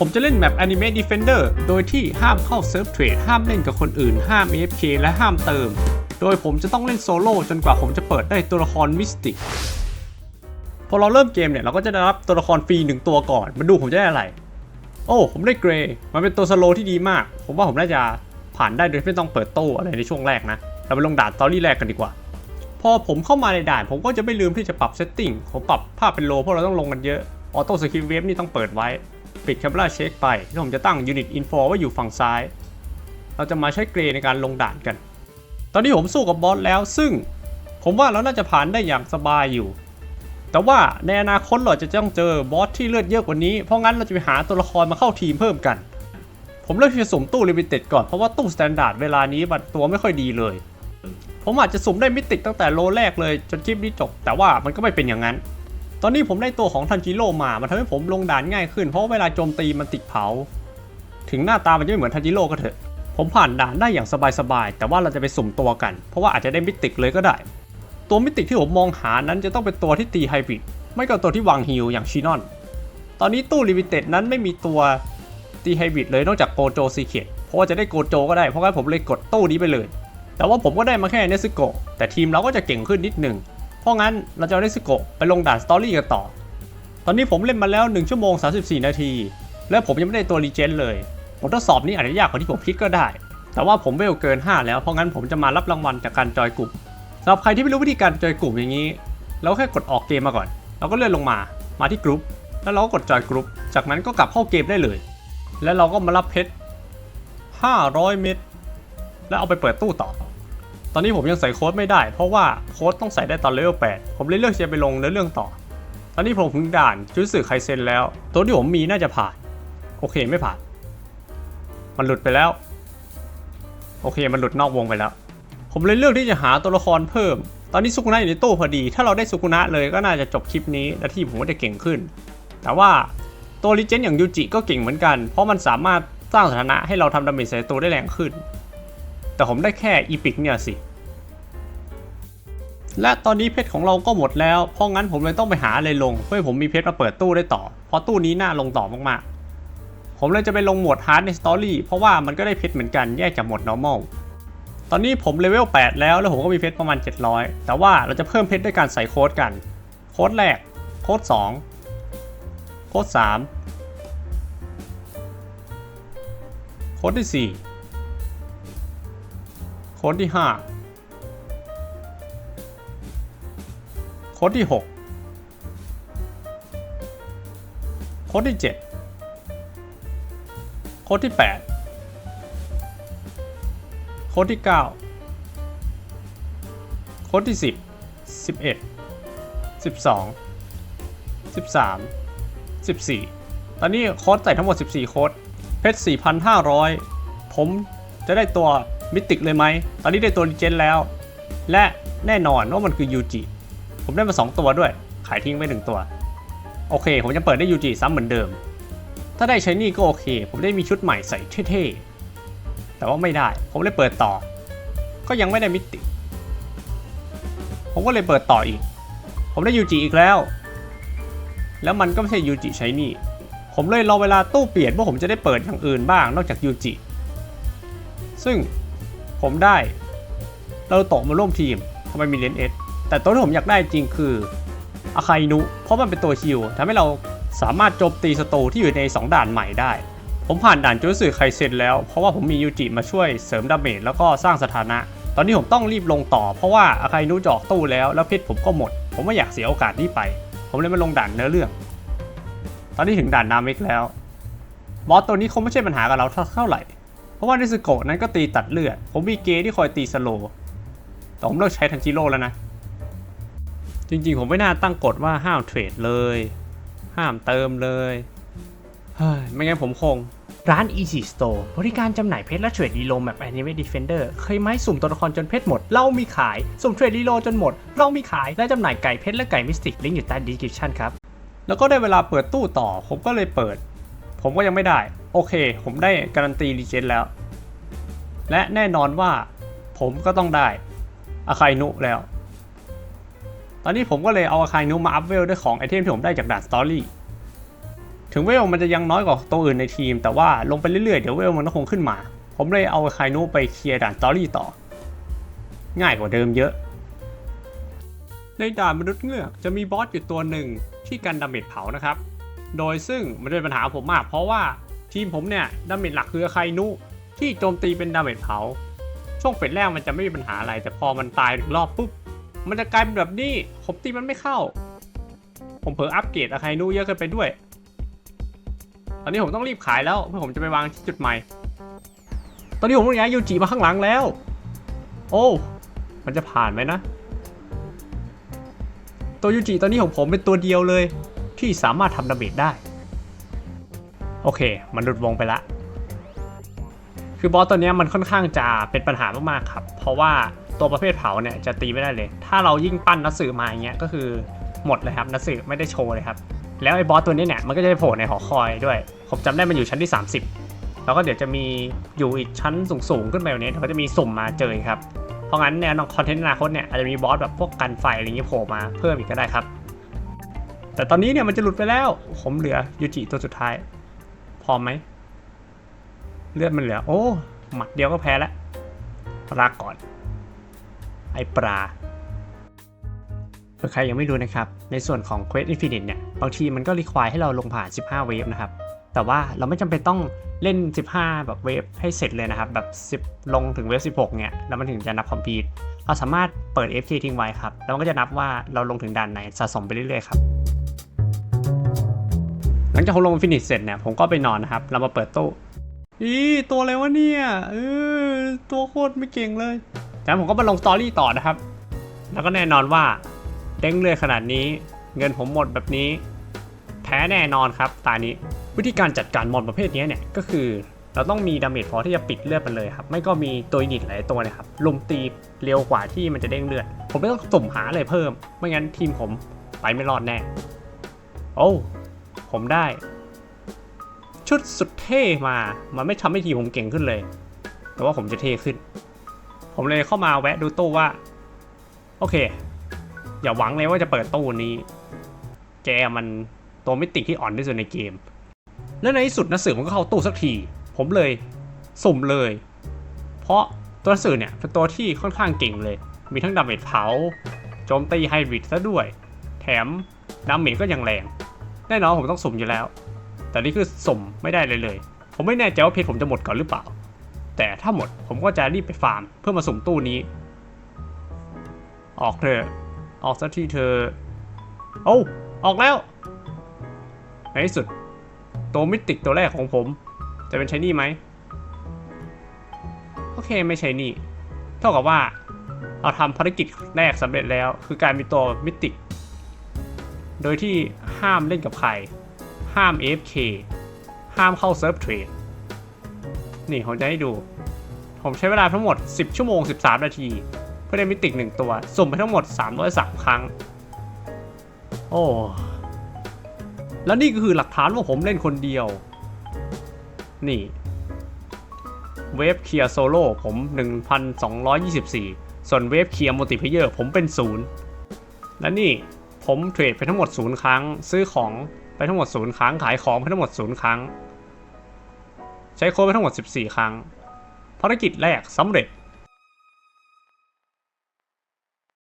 ผมจะเล่นแมป Anime Defender โดยที่ห้ามเข้าเซิร์ฟเทรดห้ามเล่นกับคนอื่น ห้าม AFK และห้ามเติม โดยผมจะต้องเล่นโซโล่จนกว่าผมจะเปิดได้ตัวละครมิสติกพอเราเริ่มเกมเนี่ยเราก็จะได้รับตัวละครฟรีหนึ่งตัวก่อน มาดูผมจะได้อะไร โอ้ ผมได้เกรย์มันเป็นตัวสโลที่ดีมาก ผมว่าผมน่าจะผ่านได้โดยไม่ต้องเปิดโต้อะไรในช่วงแรกนะ เราไปลงด่านตอรี่แรกกันดีกว่า พอผมเข้ามาในด่าน ผมก็จะไม่ลืมที่จะปรับเซตติ้งผมปรับภาพเป็นโลเพราะเราต้องลงกันเยอะ ออโต้สคริปต์เวฟนี่ต้องเปิดไว้ ปิดแคมเปอร์เช็คไปแล้วผมจะตั้ง Unit Info ไว้อยู่ฝั่งซ้าย เราจะมาใช้เกรย์ในการลงด่านกัน ตอนนี้ผมสู้กับบอสแล้ว ซึ่งผมว่าเราน่าจะผ่านได้อย่างสบายอยู่ แต่ว่าในอนาคตเราจะต้องเจอบอสที่เลือดเยอะกว่านี้ เพราะงั้นเราจะไปหาตัวละครมาเข้าทีมเพิ่มกัน ผมเลือกที่จะสุ่มตู้ลิมิเต็ดก่อน เพราะว่าตู้สแตนดาร์ดเวลานี้บัตรตัวไม่ค่อยดีเลย ผมอาจจะสุ่มได้มิติกตั้งแต่โลแรกเลยจนคลิปนี้จบ แต่ว่ามันก็ไม่เป็นอย่างนั้น ตอนนี้ผมได้ตัวของทันจิโร่มามันทำให้ผมลงด่านง่ายขึ้นเพราะเวลาโจมตีมันติดเผา ถึงหน้าตามันจะไม่เหมือนทันจิโร่ก็เถอะ ผมผ่านด่านได้อย่างสบายๆ แต่ว่าเราจะไปสุ่มตัวกัน เพราะว่าอาจจะได้มิติกเลยก็ได้ ตัวมิติกที่ผมมองหานั้นจะต้องเป็นตัวที่ตีไฮบริดไม่ก็ตัวที่วางฮิลอย่างชินอน ตอนนี้ตู้ลิมิเต็ดนั้นไม่มีตัวตีไฮบริดเลยนอกจากโกโจซีเคทเพราะว่าจะได้โกโจก็ได้เพราะงั้นผมเลยกดตู้นี้ไปเลย แต่ว่าผมก็ได้มาแค่เนสโกะแต่ทีมเราก็จะเก่งขึ้นนิดหนึ่ง ราะงั้นเราจะเอาเนสโกะไปลงด่านสตอรี่กันต่อ ตอนนี้ผมเล่นมาแล้ว 1 ชั่วโมง 34 นาที และผมยังไม่ได้ตัวรีเจนเลยบททดสอบนี้อาจจะยากกว่าที่ผมคิดก็ได้ แต่ว่าผมเวลเกิน 5 แล้วเพราะงั้นผมจะมารับรางวัลจากการจอยกลุ่มสำหรับใครที่ไม่รู้วิธีการจอยกลุ่มอย่างนี้ เราแค่กดออกเกมมาก่อนเราก็เลื่อนลงมามาที่กรุ๊ปแล้วเราก็กดจอยกรุ๊ปจากนั้นก็กลับเข้าเกมได้เลย แล้วเราก็มารับเพชร500 เม็ดแล้วเอาไปเปิดตู้ต่อ ตอนนี้ผมยังใส่โค้ดไม่ได้ เพราะว่าโค้ดต้องใส่ได้ตอนเลเวล8ผมเลยเลือกจะไปลงเนื้อเรื่องต่อ ตอนนี้ผมถึงด่านจุดสื่อไคเซนแล้ว ตัวที่ผมมีน่าจะผ่าน โอเคไม่ผ่าน มันหลุดไปแล้ว โอเคมันหลุดนอกวงไปแล้ว ผมเลยเลือกที่จะหาตัวละครเพิ่ม ตอนนี้สุกุนะอยู่ในตู้พอดี ถ้าเราได้สุกุนะเลยก็น่าจะจบคลิปนี้และที่ผมก็จะเก่งขึ้น แต่ว่าตัวลิเจนอย่างยูจิก็เก่งเหมือนกัน เพราะมันสามารถสร้างสถานะให้เราทำดาเมจใส่ตัวได้แรงขึ้น แต่ผมได้แค่อีพิกเนี่ยสิ และตอนนี้เพชรของเราก็หมดแล้ว เพราะงั้นผมเลยต้องไปหาอะไรลง เพื่อผมมีเพชรมาเปิดตู้ได้ต่อ เพราะตู้นี้น่าลงต่อมากๆ ผมเลยจะไปลงโหมดฮาร์ดในสตอรี่เพราะว่ามันก็ได้เพชรเหมือนกันแยกจากโหมด normal ตอนนี้ผมเลเวล8แล้วแล้วผมก็มีเพชรประมาณ 700 แต่ว่าเราจะเพิ่มเพชรด้วยการใส่โค้ดกัน โค้ดแรก โค้ด2 โค้ด3 โค้ดที่ 4 ค้ดที่5โค้ดที่6โค้ดที่7โค้ดที่8โค้ดที่9โค้ดที่ 10 11 12 13 14 ตอนนี้โค้ดใส่ทั้งหมด 14 โค้ดเพชร 4,500 ผมจะได้ตัว มิติกเลยไหม ตอนนี้ได้ตัวรีเจนแล้ว และแน่นอนว่ามันคือยูจิผมได้มา 2 ตัวด้วย ขายทิ้งไป1ตัว โอเค ผมจะเปิดได้ยูจิซ้ำเหมือนเดิม ถ้าได้ใช้นี่ก็โอเค ผมได้มีชุดใหม่ใส่เท่ๆ แต่ว่าไม่ได้ ผมเลยเปิดต่อ ก็ยังไม่ได้มิติ ผมก็เลยเปิดต่ออีก ผมได้ยูจิอีกแล้ว แล้วมันก็ไม่ใช่ยูจิใช้นี่ ผมเลยรอเวลาตู้เปลี่ยนว่าผมจะได้เปิดอย่างอื่นบ้างนอกจากยูจิซึ่ง ผมได้เราโตมาร่วมทีมทำไมมีเลนเอสแต่ตัวที่ผมอยากได้จริงคืออาคาอินุ เพราะมันเป็นตัวฮิลทำให้เราสามารถโจมตีสตูที่อยู่ใน 2 ด่านใหม่ได้ ผมผ่านด่านจูสึไคเซนแล้ว เพราะว่าผมมียูจิมาช่วยเสริมดาเมจแล้วก็สร้างสถานะ ตอนนี้ผมต้องรีบลงต่อเพราะว่าอาคาอินุจะออกตู้แล้วแล้วเพชรผมก็หมด ผมไม่อยากเสียโอกาสนี้ไป ผมเลยมาลงด่านเนื้อเรื่อง ตอนนี้ถึงด่านนามิกแล้ว บอสตัวนี้คงไม่ใช่ปัญหากับเราเท่าไหร่ เพราะว่านิสโกะนั้นก็ตีตัดเลือด ผมมีเกย์ที่คอยตีสโลว์แต่ผมเลิกใช้ทันจิโร่แล้วนะ จริงๆ ผมไม่น่าตั้งกฎว่าห้ามเทรดเลย ห้ามเติมเลยเฮ้ยไม่งั้นผมคง ร้าน Easy Store บริการจำหน่ายเพชรและเทรดรีโลแบบ Anime Defender เคยไหมสุ่มตัวละครจนเพชรหมด เรามีขาย สุ่มเทรดรีโลจนหมด เรามีขาย และจำหน่ายไก่เพชรและไก่มิสติกลิงก์อยู่ใต้ description ครับ แล้วก็ได้เวลาเปิดตู้ต่อ ผมก็เลยเปิด ผมก็ยังไม่ได้ โอเค ผมได้การันตีรีเจนแล้ว และแน่นอนว่าผมก็ต้องได้อาคายนุแล้ว ตอนนี้ผมก็เลยเอาอาคายนุมาอัพเวลด้วยของไอเทมที่ผมได้จากด่านสตอรี่ ถึงเวลมันจะยังน้อยกว่าตัวอื่นในทีม แต่ว่าลงไปเรื่อยๆ เดี๋ยวเวลมันก็คงขึ้นมา ผมเลยเอาไคนูไปเคลียร์ด่านสตอรี่ต่อ ง่ายกว่าเดิมเยอะ ในด่านมนุษย์เงือกจะมีบอสอยู่ตัวหนึ่งที่กันดาเมจเผานะครับ โดยซึ่งมันเป็นปัญหาผมมาก เพราะว่าทีมผมเนี่ยดาเมจหลักคือไคนูที่โจมตีเป็นดาเมจเผา ช่วงเฟสแรกมันจะไม่มีปัญหาอะไร แต่พอมันตายหนึ่งรอบปุ๊บ มันจะกลายเป็นแบบนี้ผมตีมันไม่เข้า ผมเผลออัปเกรดอะไคนูเยอะเกินไปด้วย ตอนนี้ผมต้องรีบขายแล้วเพื่อผมจะไปวางที่จุดใหม่ ตอนนี้ผมต้องย้ายยูจิมาข้างหลังแล้ว โอ้ มันจะผ่านไหมนะ ตัวยูจิตอนนี้ของผมเป็นตัวเดียวเลย ที่สามารถทำดาเมจได้ โอเค มันหลุดวงไปละ คือบอสตัวนี้มันค่อนข้างจะเป็นปัญหามากๆครับ เพราะว่าตัวประเภทเผาเนี่ยจะตีไม่ได้เลย ถ้าเรายิ่งปั้นนักสือมาอย่างเงี้ยก็คือหมดเลยครับนักสือไม่ได้โชว์เลยครับ แล้วไอ้บอสตัวนี้เนี่ยมันก็จะโผล่ในหอคอยด้วย ผมจำได้มันอยู่ชั้นที่ 30 แล้วก็เดี๋ยวจะมีอยู่อีกชั้นสูงๆขึ้นไปกว่านี้เดี๋ยวก็จะมีสุ่มมาเจอครับ เพราะงั้นแนวคอนเทนต์อนาคตเนี่ยอาจจะมีบอสแบบพวกกันไฟอะไรอย่างงี้โผล่มาเพิ่มอีกก็ได้ครับ แต่ตอนนี้เนี่ยมันจะหลุดไปแล้ว ผมเหลือยูจิตัวสุดท้าย พอไหม เลือดมันเหลือ โอ้ หมัดเดียวก็แพ้แล้วลาก่อน ไอปลาเผื่อใครยังไม่รู้นะครับ ในส่วนของ Quest Infinite เนี่ย บางทีมันก็รีควายให้เราลงผ่าน 15 เวฟนะครับ แต่ว่าเราไม่จำเป็นต้องเล่น 15 แบบเวฟให้เสร็จเลยนะครับ แบบ 10 ลงถึงเวฟ 16 เนี่ย แล้วมันถึงจะนับคอมพีทเราสามารถเปิด FK ทิ้งไว้ครับ แล้วมันก็จะนับว่าเราลงถึงด่านไหนสะสมไปเรื่อยๆครับ หลังจากผมลงฟินิชเสร็จเนี่ยผมก็ไปนอนนะครับ เรามาเปิดตู้อีตัวอะไรวะเนี่ยเออตัวโคตรไม่เก่งเลยแต่ผมก็มาลงสตอรี่ต่อนะครับ แล้วก็แน่นอนว่าเด้งเลือดขนาดนี้ เงินผมหมดแบบนี้แพ้แน่นอนครับตานี้วิธีการจัดการมอนประเภทนี้เนี่ยก็คือเราต้องมีดาเมจพอที่จะปิดเลือดมันเลยครับไม่ก็มีตัวยูนิตหลายตัวนะครับลมตีเร็วกว่าที่มันจะเด้งเลือด ผมไม่ต้องสุ่มหาอะไรเพิ่ม ไม่งั้นทีมผมไปไม่รอดแน่ โอ้ ผมได้ ชุดสุดเท่มา มันไม่ทำให้ทีผมเก่งขึ้นเลย แต่ว่าผมจะเท่ขึ้น ผมเลยเข้ามาแวะดูตู้ว่า โอเค อย่าหวังเลยว่าจะเปิดตู้นี้ แกมันตัวมิติที่อ่อนที่สุดในเกม และในที่สุดนักสืบมันก็เข้าตู้สักที ผมเลยสุ่มเลย เพราะตัวนักสืบเนี่ยเป็นตัวที่ค่อนข้างเก่งเลย มีทั้งดาเมจเผา โจมตีไฮบริดซะด้วย แถมดาเมจก็ยังแรง แน่นอนผมต้องสุ่มอยู่แล้ว แต่นี่คือสุ่มไม่ได้เลยเลย ผมไม่แน่ใจว่าเพชรผมจะหมดก่อนหรือเปล่า แต่ถ้าหมดผมก็จะรีบไปฟาร์ม เพื่อมาสุ่มตู้นี้ ออกเถอะออกสักทีเธอ โอ้าออกแล้ว ในที่สุด ตัวมิติกตัวแรกของผม จะเป็นใช้นี่ไหม โอเคไม่ใช่นี่ เท่ากับว่า เราทำภารกิจแรกสำเร็จแล้ว คือการมีตัวมิติก โดยที่ ห้ามเล่นกับใคร ห้าม AFK ห้ามเข้าเซิร์ฟเทรด นี่ผมจะให้ดู ผมใช้เวลาทั้งหมด 10 ชั่วโมง 13 นาที เพื่อได้มิติกหนึ่งตัว สุ่มไปทั้งหมด 303 ครั้ง โอ้ แล้วนี่ก็คือหลักฐานว่าผมเล่นคนเดียว นี่ เวฟเคลียร์โซโล่ผม 1,224 ส่วนเวฟเคลียร์มัลติเพเยอร์ผมเป็นศูนย์และนี่ ผมเทรดไปทั้งหมด 0 ครั้ง ซื้อของไปทั้งหมด 0 ครั้ง ขายของไปทั้งหมด 0 ครั้ง ใช้โค้ดไปทั้งหมด 14 ครั้ง ภารกิจแรกสำเร็จ